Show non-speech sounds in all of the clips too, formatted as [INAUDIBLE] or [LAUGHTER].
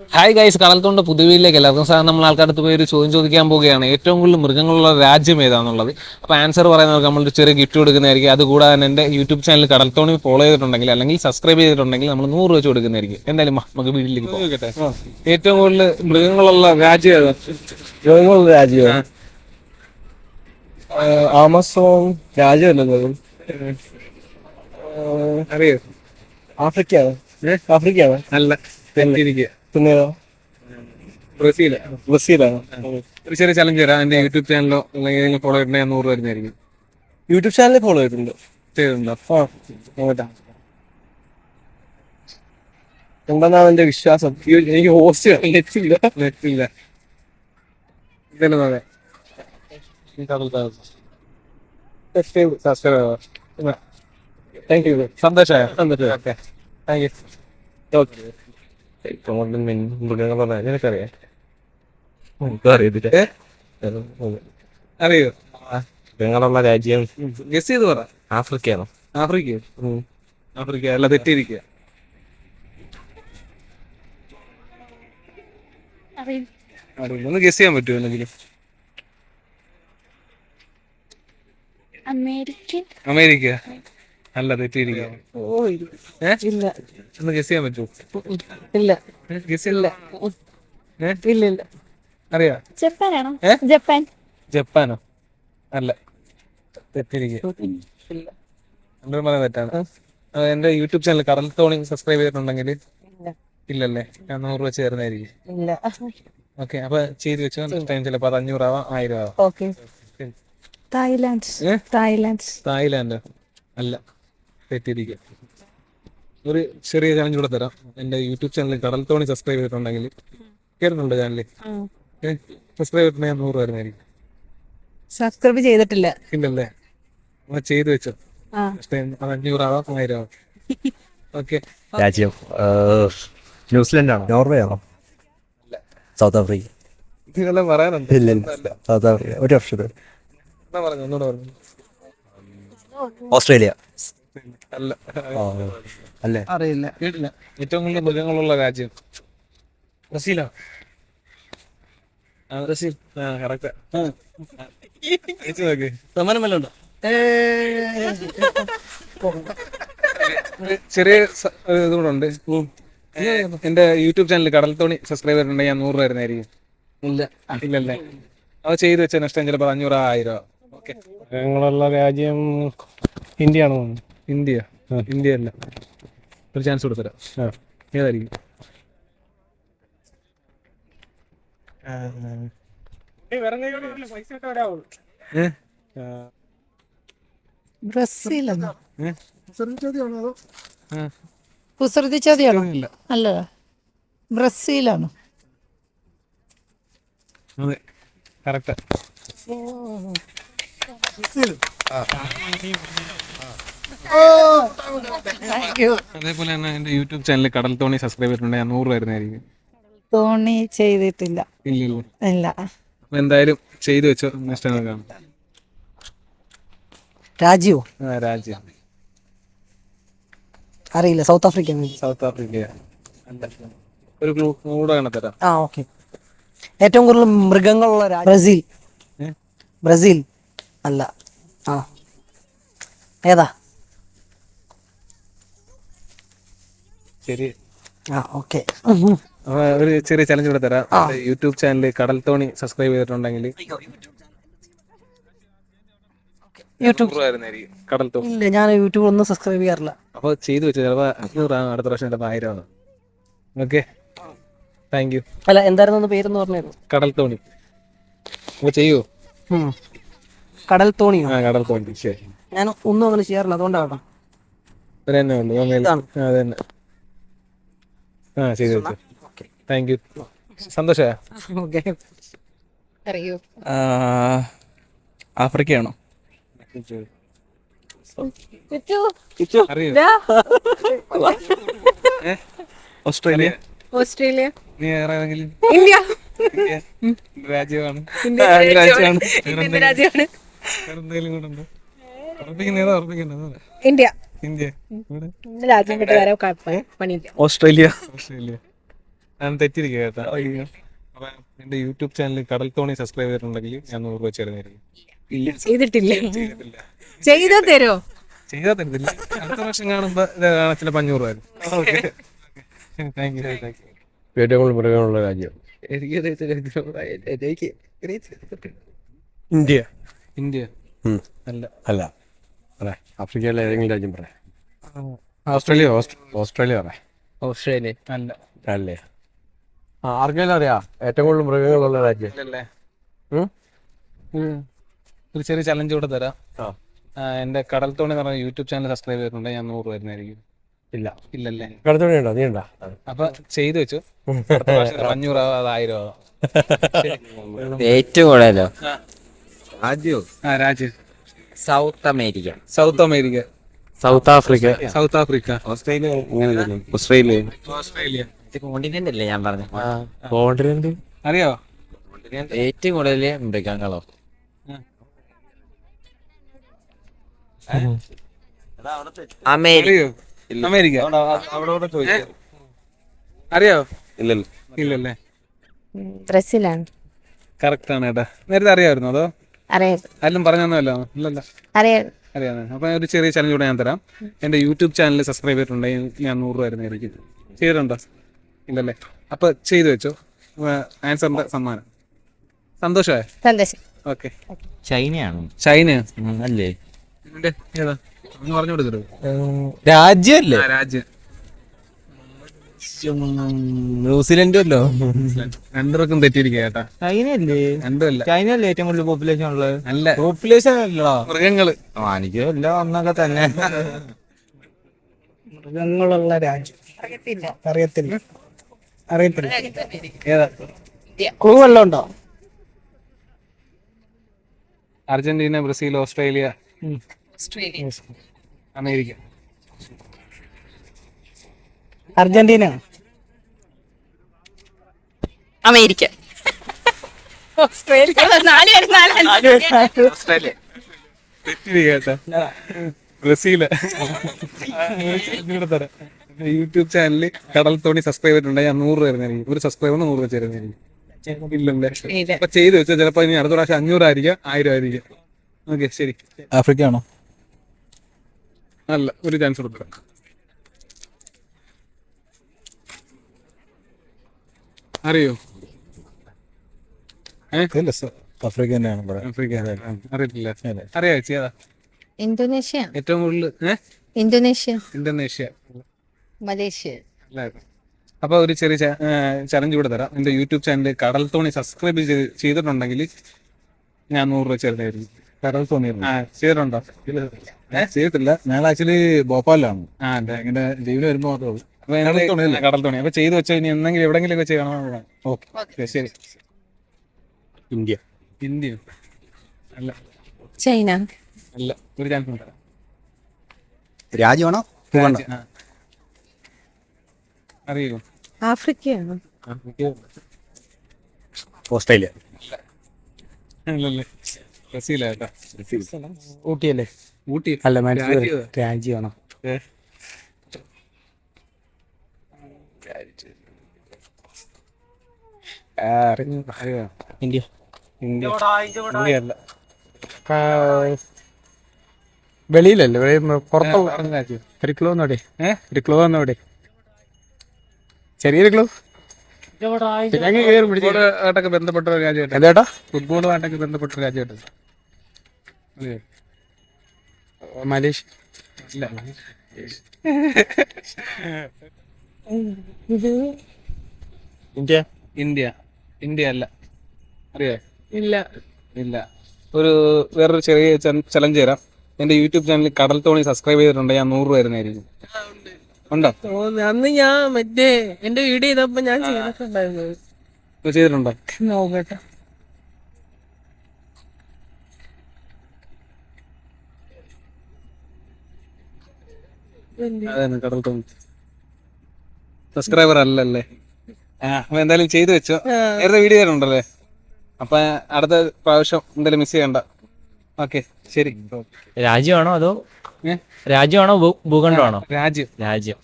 Hi guys കടൽത്തോണ്ട് പുതുവിയിലേക്ക് എല്ലാവർക്കും sir നമ്മൾ ആൾക്കാർക്ക് പോയി ഒരു ചോദ്യം ചോദിക്കാൻ പോവുകയാണ്. ഏറ്റവും കൂടുതൽ മൃഗങ്ങളുള്ള രാജ്യം ഏതാണെന്നുള്ളത് അപ്പോൾ ആൻസർ പറയുന്നവർക്ക് നമ്മളൊരു ചെറിയ ഗിഫ്റ്റ് കൊടുക്കുന്നതായിരിക്കും. അതുകൂടാതെ തന്നെ എന്റെ യൂട്യൂബ് ചാനൽ കടൽത്തോണി ഫോളോ ചെയ്തിട്ടുണ്ടെങ്കിൽ അല്ലെങ്കിൽ സബ്സ്ക്രൈബ് ചെയ്തിട്ടുണ്ടെങ്കിൽ നമ്മൾ നൂറ് വെച്ച് കൊടുക്കുന്നതായിരിക്കും. എന്തായാലും നമുക്ക് വീട്ടിലേക്ക് പോകട്ടെ ഏറ്റവും കൂടുതൽ മൃഗങ്ങളുള്ള രാജ്യം ഏതാണ് മൃഗങ്ങളുള്ള രാജ്യമാണ് ആമസോൺ രാജ്യമല്ലോ അറിയോ? ആഫ്രിക്കയാണ്? ആഫ്രിക്കയാണ്? അല്ല തെറ്റിരിക്കുക പിന്നെ ബ്രസീൽ ബ്രസീൽ. ബ്രസീലാണ്? ഒരു ചെറിയ ചലഞ്ച് തരാം. എന്റെ യൂട്യൂബ് ചാനലോ അല്ലെങ്കിൽ ഫോളോ ചെയ്തിട്ടുണ്ടെങ്കിൽ ഞാൻ നൂറ് വരുന്നതായിരിക്കും. യൂട്യൂബ് ചാനലിൽ ഫോളോ ചെയ്തിട്ടുണ്ട്? ചെയ്തിട്ടുണ്ടോ? ആ. എന്റെ വിശ്വാസം? എനിക്ക് ഹോസ്റ്റ് നെറ്റില്ല. നെറ്റില്ല. ഇതെല്ലാം അതെ. താങ്ക് യു സന്തോഷമായോ? ഓക്കെ. താങ്ക് യു ഓക്കെ ഏറ്റവും കൂടുതൽ മൃഗങ്ങളുള്ള രാജ്യം എനിക്കറിയാം എനിക്കും അറിയത്തില്ല? അറിയോ? മൃഗങ്ങളുള്ള രാജ്യം ഗസ് ചെയ്ത് പറ. ആഫ്രിക്കയാണോ? ആഫ്രിക്ക ആഫ്രിക്ക അല്ല തെറ്റിയിരിക്കുക ഒന്ന് ഗസ് ചെയ്യാൻ പറ്റുമോ എന്തെങ്കിലും അമേരിക്കൻ അമേരിക്ക അല്ല തെറ്റിയിരിക്കുക ഓ ഇല്ല. ഒന്ന് ഗസ് ചെയ്യാൻ പറ്റുമോ? ഇല്ല. ഗസ് ഇല്ല. ഇല്ല ഇല്ല. അറിയാ? ജപ്പാനാണോ? ജപ്പാൻ. ജപ്പാനോ? അല്ല. തെറ്റാണ്. എന്റെ യൂട്യൂബ് ചാനൽ കടൽ തോണി സബ്സ്ക്രൈബ് ചെയ്തിട്ടുണ്ടെങ്കിൽ ഇല്ലല്ലേ? ഞാൻ നൂറ് വെച്ച് ചേർന്നായിരിക്കും ഇല്ല. ഓക്കെ അപ്പൊ ചെയ്ത് വെച്ചോ. ടൈം ചിലപ്പോ അത് അഞ്ഞൂറാവാം ആയിരം ആവാം. Thailand Thailand? തായ്ലാൻഡ്. തായ്ലാൻഡ്. അല്ല. തെറ്റിയിരിക്കുക ഒരു ചെറിയ ചാലഞ്ച് കൂടെ തരാം. എന്റെ യൂട്യൂബ് ചാനൽ കടൽ തോണി സബ്സ്ക്രൈബ് ചെയ്തിട്ടുണ്ടെങ്കിൽ കേട്ടിട്ടുണ്ട് ചാനൽ സബ്സ്ക്രൈബ് ചെയ്തിട്ടുണ്ടെങ്കിൽ ഞാൻ നൂറ് വരുന്നതായിരിക്കും. സബ്സ്ക്രൈബ് ചെയ്തിട്ടില്ല. ഇല്ലല്ലേ? ചെയ്തു വെച്ചോ. അഞ്ഞൂറാവാം ആയിരം ആവാം. ഓക്കെ. രാജ്യം ന്യൂസിലൻഡ് ആണോ നോർവേ ആണോ സൗത്ത് ആഫ്രിക്ക. നിങ്ങളെ പറയാനുണ്ട്. സൗത്ത് ഒരു ഓസ്ട്രേലിയ. അല്ല. അല്ലേ? അറിയില്ല. കേട്ടില്ല. ഏറ്റവും കൂടുതൽ മൃഗങ്ങളുള്ള രാജ്യം? ബ്രസീലോ? ആ ബ്രസീൽ. കറക്റ്റ് ചെറിയ ഇതുകൂടെ ഉണ്ട്. എന്റെ യൂട്യൂബ് ചാനൽ കടൽ തോണി സബ്സ്ക്രൈബ് ചെയ്തിട്ടുണ്ടെങ്കിൽ ഞാൻ നൂറ് വരുന്നതായിരിക്കും ഇല്ല. ഇല്ലല്ലേ? അത് ചെയ്ത് വെച്ച നഷ്ടം ചിലപ്പോൾ അഞ്ഞൂറ് ആയിരം ഓക്കെ മൃഗങ്ങളുള്ള രാജ്യം ഇന്ത്യ ആണോ ഇന്ത്യ. ഇന്ത്യ അല്ല ഒരു ചാൻസ് കൊടുത്തരാം. ഏതായിരിക്കും? ആ, കുസൃതി ചോദ്യമാണോ അല്ല. ബ്രസീലാണോ? അതെ. കറക്റ്റ്. അതേപോലെ തന്നെ എന്റെ യൂട്യൂബ് ചാനൽ കടൽ തോണി സബ്സ്ക്രൈബ് ചെയ്തിട്ടുണ്ട്. ഞാൻ നൂറ് വരുന്നതായിരിക്കും. തോണി ചെയ്തിട്ടില്ല. ഇല്ല ഇല്ല. അപ്പൊ എന്തായാലും ചെയ്തു വെച്ചോ നെക്സ്റ്റ് കാണാം. രാജീവ് ആ, രാജ്യം അറിയില്ല സൗത്ത് ആഫ്രിക്ക സൗത്ത് ആഫ്രിക്ക അല്ല. ഒരു ക്ലൂ കൂടെ കാണാൻ തരാം. ആ ഓക്കെ. ഏറ്റവും കൂടുതൽ മൃഗങ്ങളുള്ള രാജ്യം? ബ്രസീൽ. ഏ? ബ്രസീൽ. അല്ല. ആ. ഏതാ? ശരി ആ ഓക്കെ. ഒരു ചെറിയ ചലഞ്ച് കൂടെ തരാം. യൂട്യൂബ് ചാനൽ കടൽ തോണി സബ്സ്ക്രൈബ് ചെയ്തിട്ടുണ്ടെങ്കിൽ കടൽ തോണി. ഇല്ല ഞാൻ യൂട്യൂബ് ഒന്നും സബ്സ്ക്രൈബ് ചെയ്യാറില്ല. അപ്പൊ ചെയ്തു വെച്ചു. ചിലപ്പോ അഞ്ഞൂറാണ് അടുത്ത പ്രാവശ്യം ചിലപ്പോ ആയിരമാണ് ഓക്കെ. താങ്ക് യു അല്ല എന്തായിരുന്നു ഒന്ന് പേരെന്ന് പറഞ്ഞു കടൽ തോണി. അപ്പൊ ചെയ്യൂ. കടൽ തോണി ആ കടൽ തോണി. ശരി. ഞാൻ ഒന്നും അങ്ങനെ ചെയ്യാറില്ല. അതുകൊണ്ടാണ് ഒരു തന്നെ ഉള്ളൂ. ഇതാണ്. ആ, അത് തന്നെ ആ ചെയ്തു വെച്ചു താങ്ക് യു സന്തോഷ. ഓക്കെ. അറിയോ ആഫ്രിക്കയാണോ? അറിയോ? ഓസ്ട്രേലിയ? ഓസ്ട്രേലിയ. നീ വേറെ ഏതെങ്കിലും? ഇന്ത്യ. രാജ്യമാണ്. രാജ്യമാണ്. ഇന്ത്യ. ഇന്ത്യ. രാജ്യം വിട്ട് വരാൻ പണിയില്ല. ഓസ്ട്രേലിയ. ഓസ്ട്രേലിയ. ഞാൻ തെറ്റിരിക്കുക കേട്ടോ. അപ്പൊ എന്റെ യൂട്യൂബ് ചാനൽ കടൽ തോണി സബ്സ്ക്രൈബ് ചെയ്തിട്ടുണ്ടെങ്കിൽ ഞാൻ നൂറ് രൂപ ചേർന്നായിരിക്കും ഇല്ല. ചെയ്തിട്ടില്ല. ചെയ്തിട്ടില്ല. ചെയ്താ തരോ? ചെയ്താ തരത്തില്ല. അടുത്ത പ്രാവശ്യം കാണുമ്പോ ചിലപ്പോ അഞ്ഞൂറ് രൂപ താങ്ക് യു താങ്ക് യു ഏറ്റവും കൂടുതൽ മൃഗങ്ങളുള്ള രാജ്യം. ഇന്ത്യ. ഇന്ത്യ. അല്ല. അല്ല. അതെ ആഫ്രിക്കയിലെ ഏതെങ്കിലും രാജ്യം പറയാം ഓസ്ട്രേലിയ ഓസ്ട്രേലിയ പറയാം ഓസ്ട്രേലിയ. അല്ല. അല്ലേ? ആ ആർക്കെങ്കിലും അറിയാം? ഏറ്റവും കൂടുതൽ മൃഗങ്ങളുള്ള രാജ്യം? ഉം. ഒരു ചെറിയ ചലഞ്ച് കൂടെ തരാം. എന്റെ കടൽ തോണി എന്ന് പറഞ്ഞ യൂട്യൂബ് ചാനൽ സബ്സ്ക്രൈബ് ചെയ്തിട്ടുണ്ട്. ഞാൻ നൂറ് വരുന്നതായിരിക്കും. ഇല്ല. ഇല്ലല്ലേ? കടത്തോണി ഉണ്ടോ? നീ ഉണ്ടോ? അപ്പൊ ചെയ്തു വെച്ചു. അഞ്ഞൂറാവോ അഞ്ഞൂറ് അത് ആയിരം ആവാം. [LAUGHS] ഏറ്റവും കൂടുതലോ? ആ. രാജ്യോ? ആ രാജ്യം. South America. South America. South Africa. South Africa. Australia അങ്ങനെ ഓസ്ട്രേലിയ. ഓസ്ട്രേലിയ. കോണ്ടിനെന്റ് അല്ലേ ഞാൻ പറഞ്ഞു? കോണ്ടിനെന്റ് അറിയോ? ഏറ്റവും കൂടുതൽ മൃഗങ്ങളോ? അമേരിക്ക അറിയോ? അമേരിക്ക. അറിയോ? ഇല്ലല്ലോ. ഇല്ലല്ലേ ബ്രസീലാണ്. കറക്റ്റ് ആണ് ഏട്ടാ. നേരത്തെ അറിയാമായിരുന്നു അതോ? അറിയാം. അപ്പൊ ഒരു ചെറിയ ചലഞ്ച് കൂടെ ഞാൻ തരാം. എന്റെ യൂട്യൂബ് ചാനൽ സബ്സ്ക്രൈബ് ചെയ്തിട്ടുണ്ടെങ്കിൽ ഞാൻ നൂറ് രൂപ ആയിരിക്കും ചെയ്തിട്ടുണ്ടോ? ഇല്ലല്ലേ? അപ്പൊ ചെയ്തു വെച്ചോ. ആൻസറിന്റെ സമ്മാനം. സന്തോഷമായ? സന്തോഷം. ഓക്കെ ചൈനയാണ്? ചൈന. അല്ലേ? പറഞ്ഞു കൊടുക്കരുത് രാജ്യമല്ലേ? ആ രാജ്യം. ന്യൂസിലൻഡും അല്ലോ രണ്ടുപേർക്കും തെറ്റിയിരിക്കുക കേട്ടാ. ചൈനയല്ലേ? രണ്ടുമല്ല. ചൈനയല്ലേ ഏറ്റവും കൂടുതൽ പോപ്പുലേഷൻ ഉള്ളത്? അല്ല. പോപ്പുലേഷൻ അല്ലടാ. മൃഗങ്ങൾ. എനിക്ക് എല്ലാം ഒന്നൊക്കെ തന്നെ. മൃഗങ്ങളുള്ള രാജ്യം. അറിയത്തില്ല. അറിയത്തില്ല. അറിയത്തില്ല. ഏതാ? ക്ലൂ വല്ലതും ഉണ്ടോ? Argentina Brazil Australia Australia. America. Argentina. America. Australia. Brazil തരാം. യൂട്യൂബ് ചാനലിൽ കടൽ തോണി സബ്സ്ക്രൈബ് ചെയ്തിട്ടുണ്ട് ഞാൻ നൂറ് തരുന്നതായിരിക്കും. ഒരു സബ്സ്ക്രൈബറിന് നൂറ് വെച്ച് തരുന്നതായിരിക്കും. ഇല്ലല്ലേ. അപ്പൊ ചെയ്ത് വെച്ചാൽ ചിലപ്പോ ഇനി അടുത്ത പ്രാവശ്യം അഞ്ഞൂറായിരിക്കാം ആയിരം ആയിരിക്കാം. ഓക്കെ ശരി. ആഫ്രിക്ക ആണോ അല്ല ഒരു ചാൻസ് കൊടുക്കാം. അറിയോ? അറിയത്തില്ല. അറിയാ ഏതാ ഇന്തോനേഷ്യ. ഏറ്റവും കൂടുതൽ ഇന്തോനേഷ്യ. ഇന്തോനേഷ്യ. മലേഷ്യ. അല്ലായിരുന്നു അപ്പൊ ഒരു ചെറിയ ചലഞ്ച് കൂടെ തരാം. എന്റെ യൂട്യൂബ് ചാനൽ കടൽ തോണി സബ്സ്ക്രൈബ് ചെയ്തിട്ടുണ്ടെങ്കിൽ ഞാൻ നൂറ് രൂപ ചെറുതായിരുന്നു കടൽ തോണി ആ ചെയ്തിട്ടുണ്ടോ? ചെയ്തിട്ടില്ല. ഞാൻ ആക്ച്വലി ഭോപ്പാലിലാണ്. ആ അതെ. ഇങ്ങനെ ലീവിന് വരുമ്പോൾ മാത്രമേ ഉള്ളൂ. കടൽ തുണി. അപ്പൊ ചെയ്തു വെച്ചാൽ ഇനി എന്തെങ്കിലും എവിടെങ്കിലും ഒക്കെ ചെയ്യണം ഓക്കെ. ശരി ഇന്ത്യ. ഇന്ത്യ. അല്ല. ചൈന. അല്ല ഒരു ചാൻസ് രാജ്യമാണോ. അറിയോ? ആഫ്രിക്കയാണോ? ഓസ്ട്രേലിയ. അല്ലല്ലേ. ബ്രസീലാ കേട്ടോ. ഊട്ടിയല്ലേ? ഊട്ടി. അല്ല? രാജ്യമാണോ അറിയോ? ഇന്ത്യ. ഇന്ത്യ ഇന്ത്യ അല്ല വെളിയിലല്ലേ വെളി പുറത്തുള്ള ക്ലോ എന്നോടെ ഒരു ക്ലൂ ഒന്നോടെ ഏ? ഒരു ക്ലൂ ഒന്നോടെ ചെറിയൊരു ക്ലൂ ഫുട്ബോളുമായിട്ടൊക്കെ ബന്ധപ്പെട്ട ഒരു രാജ്യം എന്തേട്ടാ ഫുട്ബോളുമായിട്ടൊക്കെ ബന്ധപ്പെട്ട ഒരു അറിയോ? മലേഷ്യ. ഇല്ല ഇന്ത്യ? ഇന്ത്യ. ഇന്ത്യ അല്ല. അറിയോ? ഇല്ല. ഇല്ല. ഒരു വേറൊരു ചെറിയ ചലഞ്ച് തരാം. എന്റെ യൂട്യൂബ് ചാനൽ കടൽ തോണി സബ്സ്ക്രൈബ് ചെയ്തിട്ടുണ്ട്. ഞാൻ നൂറ് രൂപ തരുന്നതായിരിക്കും ഉണ്ടോ അന്ന് ഞാൻ മറ്റേ എന്റെ വീഡിയോ ചെയ്തപ്പോ ഞാൻ ചെയ്തിട്ടുണ്ടായിരുന്നു. ഇത് ചെയ്തിട്ടുണ്ടോ? നോക്കട്ടെ. കടൽ തോണി. സബ്സ്ക്രൈബർ അല്ലല്ലേ? ആ അപ്പൊ എന്തായാലും ചെയ്തു വെച്ചോ. നേരത്തെ വീഡിയോ തരുന്നുണ്ടല്ലേ? അപ്പൊ അടുത്ത പ്രാവശ്യം എന്തായാലും മിസ് ചെയ്യണ്ട. ഓക്കെ ശരി. രാജ്യമാണോ അതോ? രാജ്യമാണോ ഭൂഖണ്ഡമാണോ രാജ്യം രാജ്യം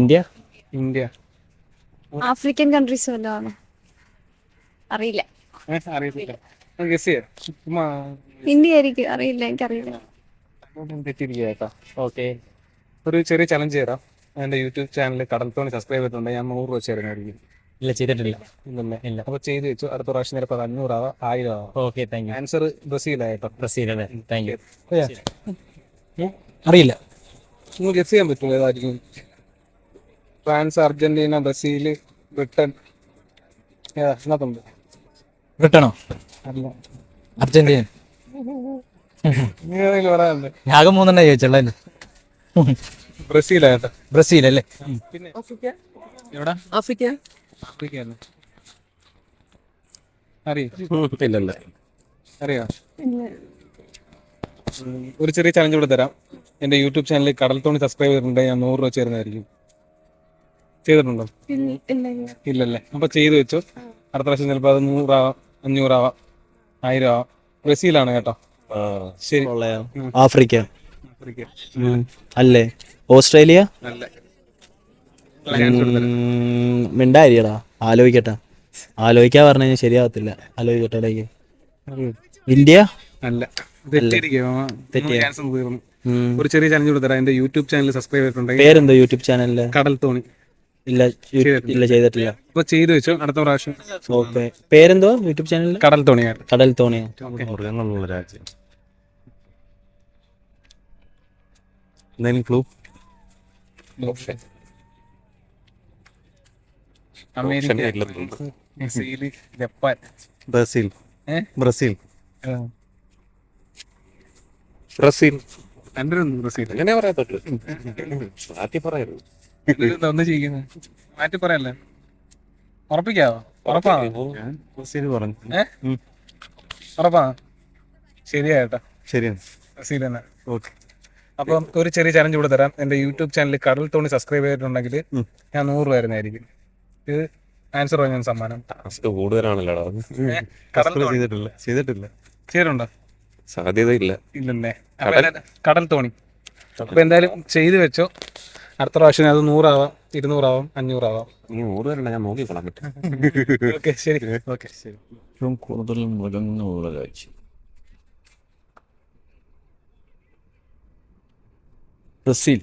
ഇന്ത്യ? ഇന്ത്യ. ആഫ്രിക്കൻ കൺട്രീസ് അറിയില്ല. അറിയില്ല ഇന്ത്യ ആയിരിക്കും. അറിയില്ല എനിക്കറിയില്ല. ഒരു ചെറിയ ചലഞ്ച് തരാം. എന്റെ യൂട്യൂബ് ചാനൽ കടൽത്തോണി സബ്സ്ക്രൈബ് ചെയ്തിട്ടുണ്ട് ഞാൻ നൂറ് രൂപ തരുന്നതായിരിക്കും ഇല്ല ചെയ്തിട്ടില്ല. ഇല്ലല്ലേ. ഇല്ല. അപ്പൊ ചെയ്ത് വെച്ചു. അടുത്ത പ്രാവശ്യം ചിലപ്പോൾ അത് അഞ്ഞൂറാവാം ആയിരം ആവാം ഓക്കെ താങ്ക് യു ആൻസർ ബ്രസീലായിട്ടോ ബ്രസീൽ അല്ലേ താങ്ക് യു അറിയില്ല. നിങ്ങൾ ഗസ് ചെയ്യാൻ പറ്റുമോ ഏതായിരിക്കും? France Argentina Brazil Britain. ഏതാ ഇതിനകത്തുണ്ട്. ബ്രിട്ടണോ അല്ല. അർജന്റീന. നീ ഏതെങ്കിലും പറയാനുണ്ട്? ആകെ മൂന്നെണ്ണ ചോദിച്ചുള്ളൂ ബ്രസീലായിട്ടോ ബ്രസീൽ അല്ലേ പിന്നെ ആഫ്രിക്ക? എവിടെ? ആഫ്രിക്ക? ആഫ്രിക്കയല്ലേ അറിയോ? ഇല്ലല്ല. അറിയോ? ഒരു ചെറിയ ചലഞ്ച് കൂടെ തരാം. എന്റെ യൂട്യൂബ് ചാനലിൽ കടൽ തോണി സബ്സ്ക്രൈബ് ചെയ്തിട്ടുണ്ട്. ഞാൻ നൂറ് രൂപ ചേരുന്നതായിരിക്കും. ചെയ്തിട്ടുണ്ടോ? ഇല്ലല്ലേ. അപ്പൊ ചെയ്തു വെച്ചു. അടുത്ത പ്രാവശ്യം ചിലപ്പോ അത് നൂറാവാം അഞ്ഞൂറാവാം ആയിരം ആവാം. ബ്രസീലാണ് കേട്ടോ. ശരി. Africa Africa. അല്ലേ? ഓസ്ട്രേലിയ? മിണ്ടായിരിക്കടാ ആലോചിക്കട്ടെ. ആലോചിക്കാ പറഞ്ഞു കഴിഞ്ഞാൽ ശരിയാവത്തില്ല. ആലോചിക്കട്ടെ ഇന്ത്യ? അല്ല. ഒരു ചെറിയ ചലഞ്ച് കൊടുത്തരാം. എന്റെ യൂട്യൂബ് ചാനൽ സബ്സ്ക്രൈബ് ചെയ്തിട്ടുണ്ടെങ്കിൽ പേരെന്താ യൂട്യൂബ് ചാനലിൽ കടൽ തോണി. ഇല്ല. ഇല്ല ചെയ്തിട്ടില്ല. അപ്പൊ ചെയ്തു വെച്ചു? അടുത്ത പ്രാവശ്യം. ഓക്കെ. പേരെന്തോ യൂട്യൂബ് ചാനലിൽ കടൽ തോണിയാണ്. കടൽ തോണിയ മൃഗങ്ങളുള്ള രാജ്യം എന്തെങ്കിലും clue. Brazil Japan. Brazil? Brazil. പറയാൻ പറ്റും. മാറ്റി പറയരുത്. ഒന്ന് ചെയ്യുന്നത് മാറ്റി പറയല്ലേ? ഉറപ്പിക്കാവോ? ഉറപ്പാണോ ഞാൻ ബ്രസീൽ പറഞ്ഞു. ഏ? ഉറപ്പാണോ ശരിയായിട്ടാ ശരിയാണ്. ബ്രസീൽ തന്നെ ഓക്കെ. അപ്പം ഒരു ചെറിയ ചലഞ്ച് കൂടെ തരാം. എന്റെ യൂട്യൂബ് ചാനൽ കടൽ തോണി സബ്സ്ക്രൈബ് ചെയ്തിട്ടുണ്ടെങ്കിൽ. ഞാൻ നൂറ് വരുന്നതായിരിക്കും. ഇത് ആൻസർ ഞാൻ സമ്മാനം. ടാസ്ക് കൂടുതലാണല്ലോടാ. കടൽ തോണി. ചെയ്തിട്ടില്ല. ചെയ്തിട്ടില്ല. ചെയ്തിട്ടുണ്ടോ? സാധ്യതയില്ല. ഇല്ലല്ലേ. അപ്പൊ കടൽ- എന്തായാലും തോണി. അപ്പൊ എന്തായാലും ചെയ്തു വെച്ചോ. അടുത്ത പ്രാവശ്യം അത് നൂറാവാം ഇരുന്നൂറാവാം അഞ്ഞൂറാവാം. നൂറ് പേരുണ്ട് ഞാൻ നോക്കിക്കൊള്ളാൻ പറ്റും. [LAUGHS] ഓക്കെ ശരി. [LAUGHS] ഓക്കെ ശരി. ഏറ്റവും കൂടുതൽ മൃഗങ്ങളുള്ള രാജ്യം. ബ്രസീൽ.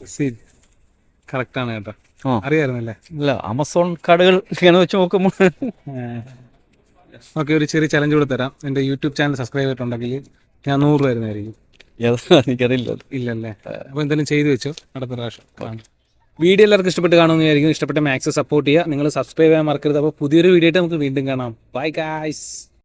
ബ്രസീൽ. കറക്റ്റ് ആണ് കേട്ടോ. അറിയായിരുന്നല്ലേ? ഇല്ല ആമസോൺ കാർഡുകൾ ഇങ്ങനെ വെച്ച് നോക്കുമ്പോൾ ഓക്കെ ഒരു ചെറിയ ചലഞ്ച് കൂടെ തരാം. എന്റെ യൂട്യൂബ് ചാനൽ സബ്സ്ക്രൈബ് ചെയ്തിട്ടുണ്ടെങ്കിൽ ഞാൻ നൂറ് വരുന്നതായിരിക്കും. എനിക്കറിയില്ല ഇല്ലല്ലേ? അപ്പോൾ എന്തെങ്കിലും ചെയ്തു വെച്ചോ? അടുത്ത പ്രാവശ്യം വീഡിയോ എല്ലാവർക്കും ഇഷ്ടപ്പെട്ട് കാണുമെന്ന് വിചാരിക്കും ഇഷ്ടപ്പെട്ട മാക്സ് സപ്പോർട്ട് ചെയ്യുക. നിങ്ങൾ സബ്സ്ക്രൈബ് ചെയ്യാൻ മറക്കരുത്. അപ്പോൾ പുതിയൊരു വീഡിയോ ആയിട്ട് നമുക്ക് വീണ്ടും കാണാം. Bye guys